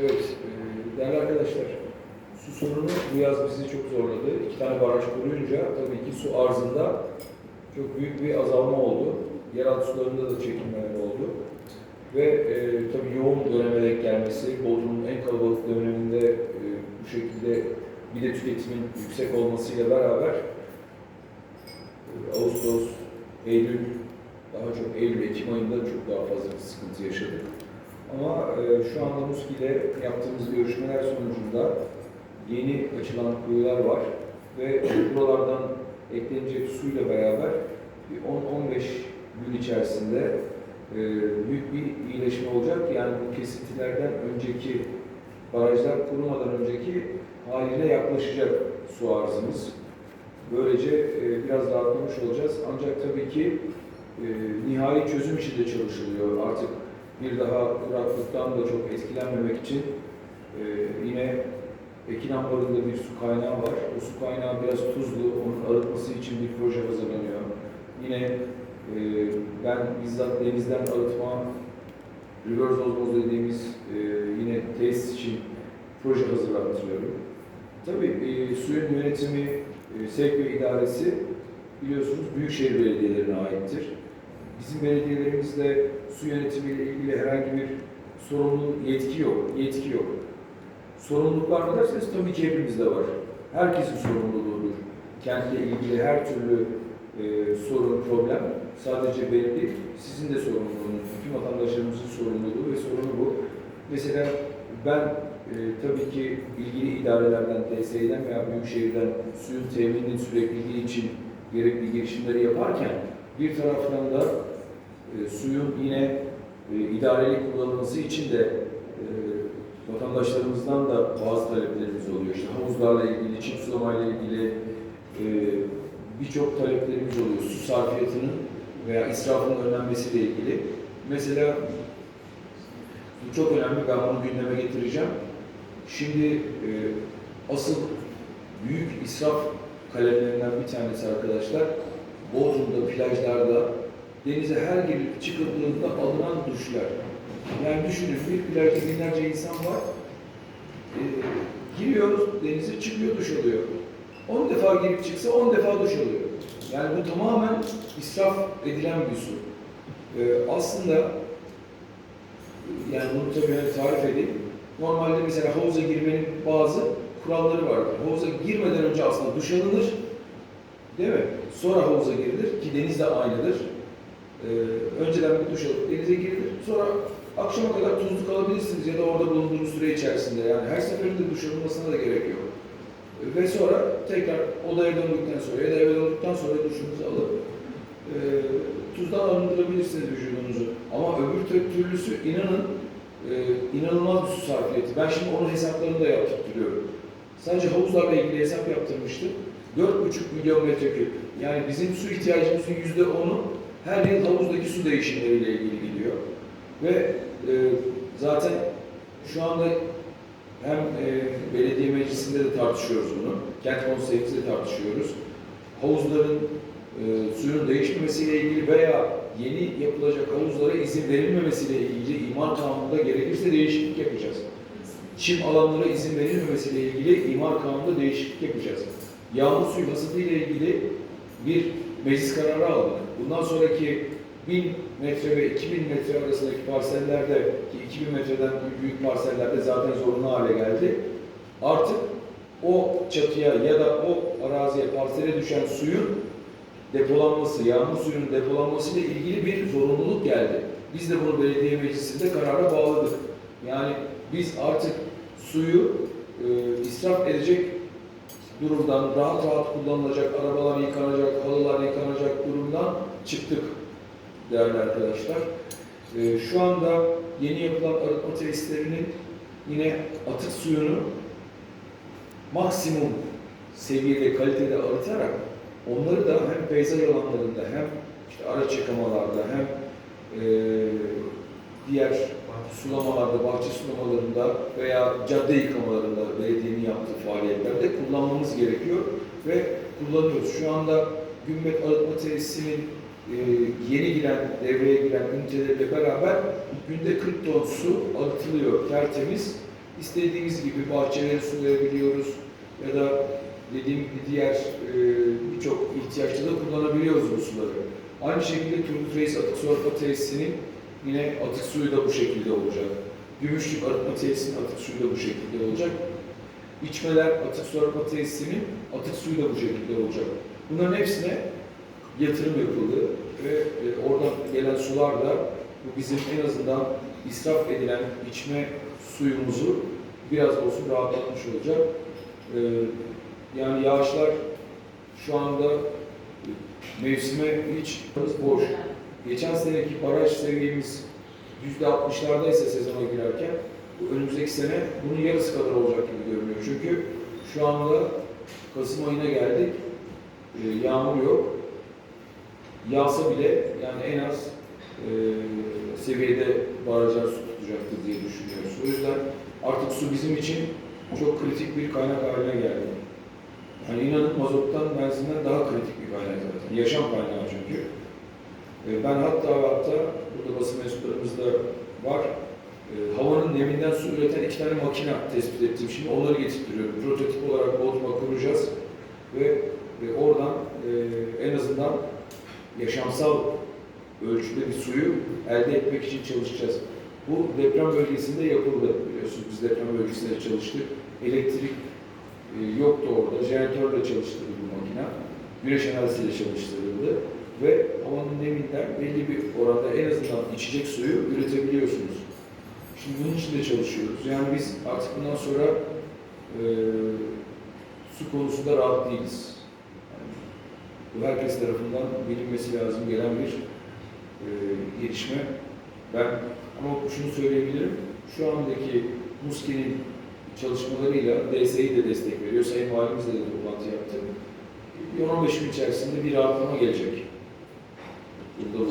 Evet, e, değerli arkadaşlar, su sorunu bu yaz bizi çok zorladı. İki tane baraj kuruyunca tabii ki su arzında çok büyük bir azalma oldu. Yeraltı sularında da çekilmeler oldu. Ve e, tabii yoğun döneme denk gelmesi, Bodrum'un en kalabalık döneminde e, bu şekilde bir de tüketimin yüksek olmasıyla beraber e, Ağustos, Eylül, daha çok Eylül-Ekim ayında çok daha fazla bir sıkıntı yaşadık. Ama e, şu anda Muski ile yaptığımız görüşmeler sonucunda yeni açılan kuyular var ve buralardan eklenecek suyla beraber bir 10-15 gün içerisinde e, büyük bir iyileşme olacak. Yani bu kesintilerden önceki barajlar kurumadan önceki haline yaklaşacak su arzımız. Böylece e, biraz rahatlamış olacağız. Ancak tabii ki e, nihai çözüm için de çalışılıyor. Artık bir daha kuraklıktan da çok etkilenmemek için e, yine Ekin Ambarı'nda bir su kaynağı var. O su kaynağı biraz tuzlu, onun arıtması için bir proje hazırlanıyor. Yine e, ben bizzat denizden arıtma, reverse osmoz dediğimiz e, yine tesis için proje hazırlattırıyorum. Tabii e, suyun yönetimi, e, sevk ve idaresi biliyorsunuz büyükşehir belediyelerine aittir. Bizim belediyelerimizde su yönetimiyle ilgili herhangi bir sorumlu yetki yok, yetki yok. Sorumluluk var mı derseniz tabii ki var. Herkesin sorumluluğudur. Kentle ilgili her türlü e, sorun, problem sadece benim değil, sizin de sorumluluğunuz, bütün vatandaşlarımızın sorumluluğu ve sorunu bu. Mesela ben e, tabii ki ilgili idarelerden, TSE'den veya Büyükşehir'den suyun temininin sürekliliği için gerekli girişimleri yaparken bir taraftan da e, suyun yine e, idareli kullanılması için de e, vatandaşlarımızdan da bazı taleplerimiz oluyor. İşte havuzlarla ilgili, çift sulamayla ilgili e, birçok taleplerimiz oluyor. Su sarfiyatının veya israfın önlenmesiyle ilgili. Mesela bu çok önemli, ben bunu gündeme getireceğim. Şimdi e, asıl büyük israf kalemlerinden bir tanesi arkadaşlar, Bodrum'da, plajlarda denize her girip çıkıldığında alınan duşlar. Yani düşünün bir plajda binlerce insan var. E, giriyor denize çıkıyor duş alıyor. 10 defa girip çıksa 10 defa duş alıyor. Yani bu tamamen israf edilen bir su. E, aslında yani bunu tabii hani tarif edeyim. Normalde mesela havuza girmenin bazı kuralları vardır. Havuza girmeden önce aslında duş alınır. Değil mi? Sonra havuza girilir ki deniz de aynıdır. Ee, önceden bir duş alıp denize girilir. Sonra akşama kadar tuzlu kalabilirsiniz ya da orada bulunduğunuz süre içerisinde. Yani her seferinde duş alınmasına da gerek yok. Ve sonra tekrar odaya döndükten sonra ya da eve döndükten sonra duşunuzu alıp e, tuzdan arındırabilirsiniz vücudunuzu. Ama öbür tür- türlüsü inanın e, inanılmaz bir su sarfiyatı. Ben şimdi onun hesaplarını da yaptırıyorum. Sadece havuzlarla ilgili hesap yaptırmıştım. 4,5 milyon metreküp. Yani bizim su ihtiyacımızın yüzde onu her yıl havuzdaki su değişimleriyle ilgili gidiyor. Ve e, zaten şu anda hem e, belediye meclisinde de tartışıyoruz bunu, kent konseyimizde tartışıyoruz. Havuzların e, suyun değişmemesiyle ilgili veya yeni yapılacak havuzlara izin verilmemesiyle ilgili imar kanununda gerekirse değişiklik yapacağız. Çim alanlara izin verilmemesiyle ilgili imar kanununda değişiklik yapacağız. Yağmur suyu hasatı ile ilgili bir meclis kararı aldık. Bundan sonraki 1000 metre ve 2000 metre arasındaki parsellerde ki 2000 metreden büyük parsellerde zaten zorunlu hale geldi. Artık o çatıya ya da o araziye, parsele düşen suyun depolanması, yağmur suyunun depolanması ile ilgili bir zorunluluk geldi. Biz de bunu belediye meclisinde karara bağladık. Yani biz artık suyu e, israf edecek durumdan, rahat rahat kullanılacak, arabalar yıkanacak, halılar yıkanacak durumdan çıktık değerli arkadaşlar. E, şu anda yeni yapılan arıtma tesislerinin yine atık suyunu maksimum seviyede, kalitede arıtarak onları da hem peyzaj alanlarında hem işte araç yıkamalarda hem e, diğer sulamalarda, bahçe sulamalarında veya cadde yıkamalarında belediyenin yaptığı faaliyetlerde kullanmamız gerekiyor ve kullanıyoruz. Şu anda Gümbet Arıtma Tesisi'nin e, yeni giren, devreye giren üniteleriyle beraber günde 40 ton su arıtılıyor tertemiz istediğimiz gibi bahçelere su verebiliyoruz ya da dediğim gibi diğer e, birçok ihtiyaçta da kullanabiliyoruz bu suları. Aynı şekilde Turgut Reis Arıtma Tesisi'nin yine atık suyu da bu şekilde olacak. Gümüşlük Arıtma Tesisi'nin atık suyu da bu şekilde olacak. İçmeler Atık Su Arıtma Tesisi'nin atık suyu da bu şekilde olacak. Bunların hepsine yatırım yapıldı ve e, oradan gelen sular da bu bizim en azından israf edilen içme suyumuzu biraz olsun rahatlatmış olacak. E, yani yağışlar şu anda mevsime hiç boş. Geçen seneki baraj seviyemiz %60'lardaysa sezona girerken bu önümüzdeki sene bunun yarısı kadar olacak gibi görünüyor. Çünkü şu anda Kasım ayına geldik. E, yağmur yok. Yağsa bile yani en az e, seviyede barajlar su tutacaktır diye düşünüyoruz. O yüzden artık su bizim için çok kritik bir kaynak haline geldi. Yani inanın mazottan, benzinden daha kritik bir kaynak zaten. Yaşam kaynağı çünkü. E, Ben hatta hatta burada basın mensuplarımız da var. E, havanın neminden su üreten iki tane makine tespit ettim. Şimdi onları getirtiyorum. Prototip olarak Bodrum'a kuracağız ve, ve oradan e, en azından yaşamsal ölçüde bir suyu elde etmek için çalışacağız. Bu deprem bölgesinde yapıldı. Biliyorsunuz biz deprem bölgesinde çalıştık. Elektrik e, yoktu orada. Jeneratörle çalıştırıldı bu makine. Güneş enerjisiyle çalıştırıldı. Ve havanın neminden belli bir oranda en azından içecek suyu üretebiliyorsunuz. Şimdi bunun için de çalışıyoruz. Yani biz artık bundan sonra e, su konusunda rahat değiliz. Yani herkes tarafından bilinmesi lazım gelen bir e, gelişme. Ben ama şunu söyleyebilirim. Şu andaki MUSKİ'nin çalışmalarıyla DSİ de destek veriyor. Sayın Valimizle de toplantı yaptık. Bir 15 gün içerisinde bir rahatlama gelecek. Burada